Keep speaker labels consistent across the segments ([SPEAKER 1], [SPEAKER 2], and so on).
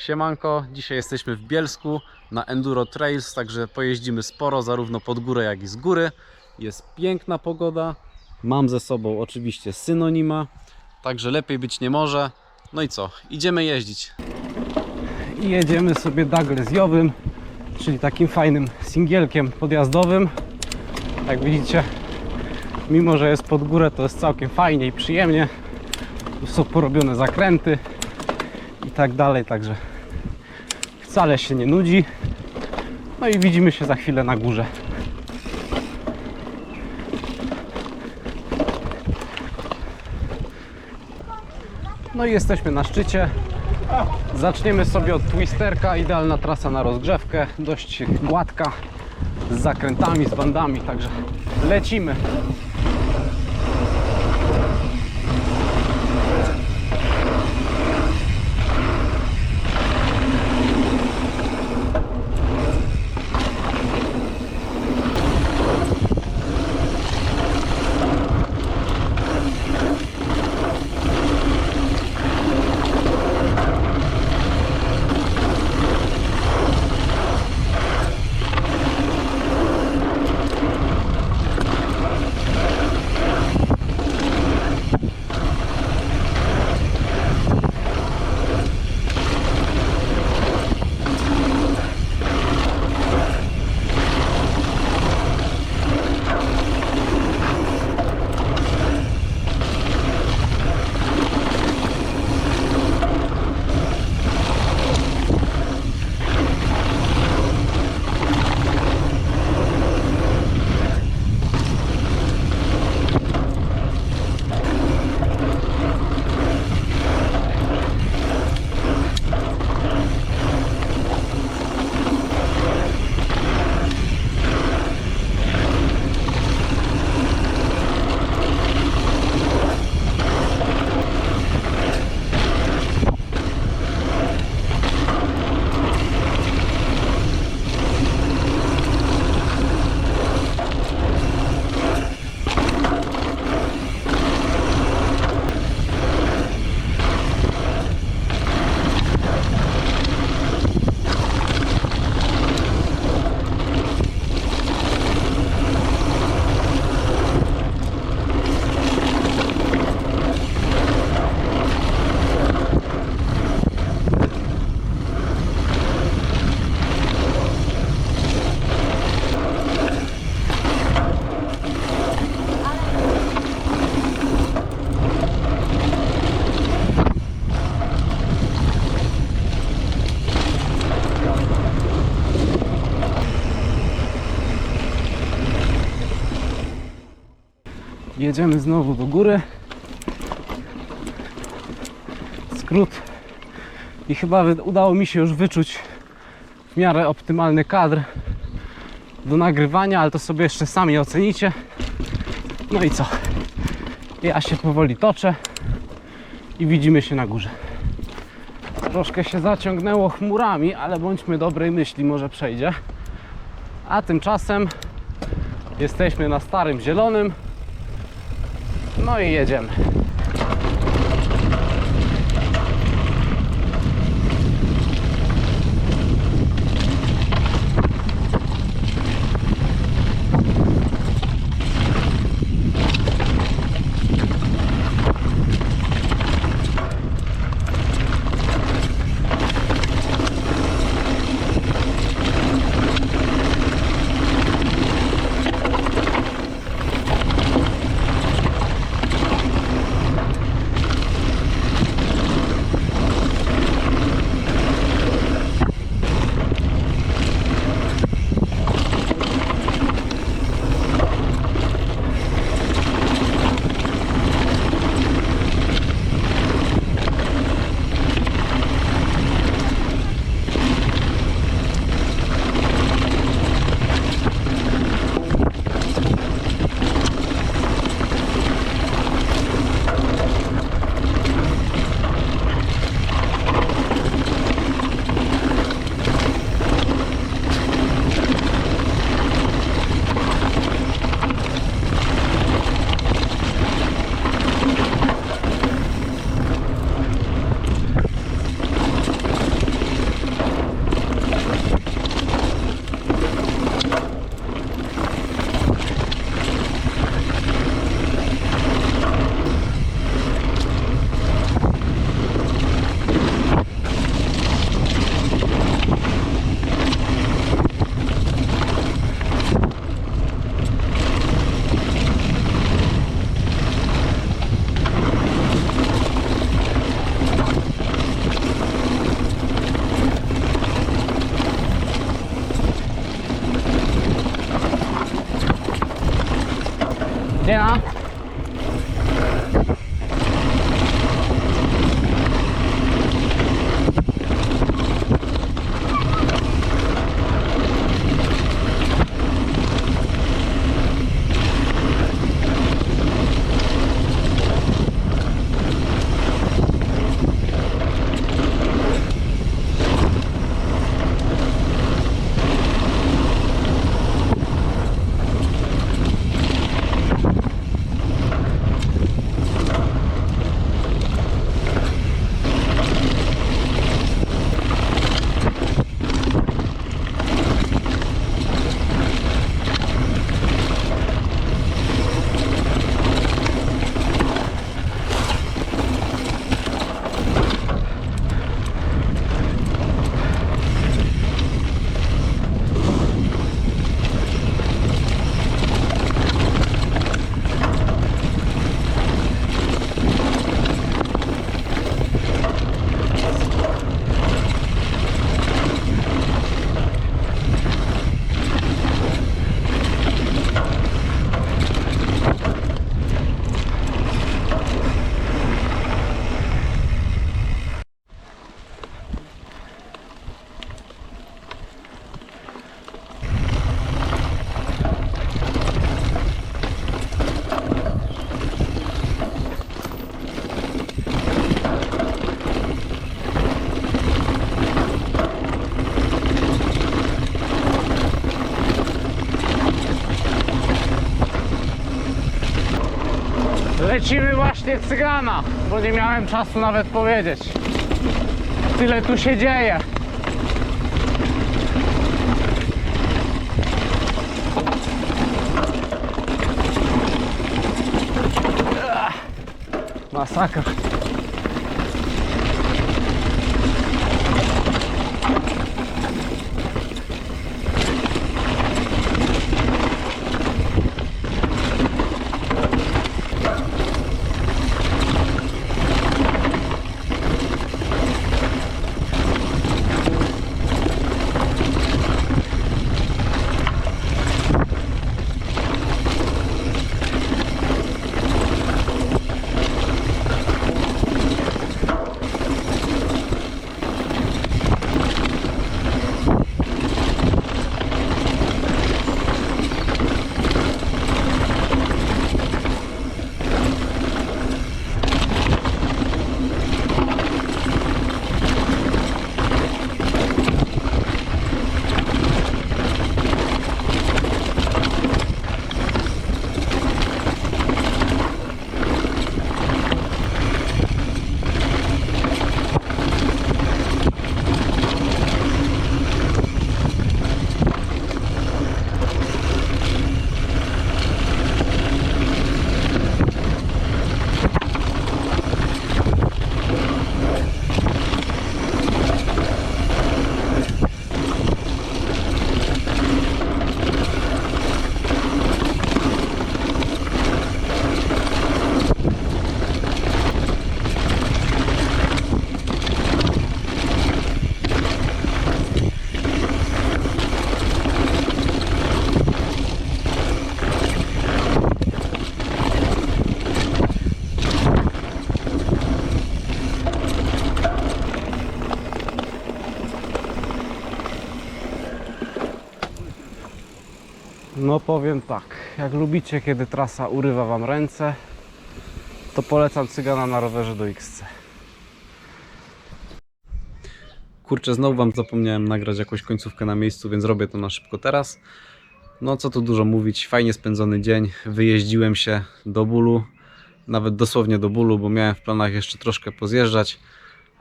[SPEAKER 1] Siemanko, dzisiaj jesteśmy w Bielsku na Enduro Trails, także pojeździmy sporo, zarówno pod górę, jak i z góry. Jest piękna pogoda. Mam ze sobą oczywiście synonima, także lepiej być nie może. No i co, idziemy jeździć.
[SPEAKER 2] i jedziemy sobie Douglasjowym, czyli takim fajnym singielkiem podjazdowym. Jak widzicie, mimo że jest pod górę, to jest całkiem fajnie i przyjemnie. Tu są porobione zakręty i tak dalej, także wcale się nie nudzi. No i widzimy się za chwilę na górze. No i jesteśmy na szczycie. Zaczniemy sobie od twisterka, idealna trasa na rozgrzewkę, dość gładka, z zakrętami, z bandami, także lecimy. Jedziemy znowu do góry. Skrót. I chyba udało mi się już wyczuć w miarę optymalny kadr do nagrywania, ale to sobie jeszcze sami ocenicie. No i co? Ja się powoli toczę i widzimy się na górze. Troszkę się zaciągnęło chmurami, ale bądźmy dobrej myśli, może przejdzie. A tymczasem jesteśmy na starym zielonym. No i jedziemy. 没有啊。Lecimy właśnie cygana, bo nie miałem czasu nawet powiedzieć. Tyle tu się dzieje. Masakra. No powiem tak, jak lubicie, kiedy trasa urywa wam ręce, to polecam cygana na rowerze do XC.
[SPEAKER 1] Kurczę, znowu wam zapomniałem nagrać jakąś końcówkę na miejscu, więc robię to na szybko teraz. No co tu dużo mówić, fajnie spędzony dzień. Wyjeździłem się do bólu, nawet dosłownie do bólu, bo miałem w planach jeszcze troszkę pozjeżdżać,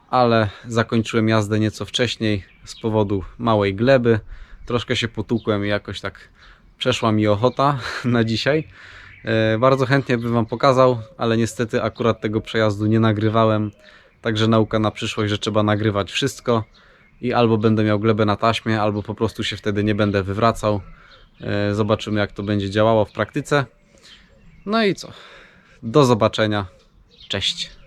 [SPEAKER 1] ale zakończyłem jazdę nieco wcześniej z powodu małej gleby. Troszkę się potłukłem i jakoś tak przeszła mi ochota na dzisiaj. E, Bardzo chętnie bym Wam pokazał, ale niestety akurat tego przejazdu nie nagrywałem. Także nauka na przyszłość, że trzeba nagrywać wszystko i albo będę miał glebę na taśmie, albo po prostu się wtedy nie będę wywracał. E, Zobaczymy, jak to będzie działało w praktyce. No i co? Do zobaczenia. Cześć.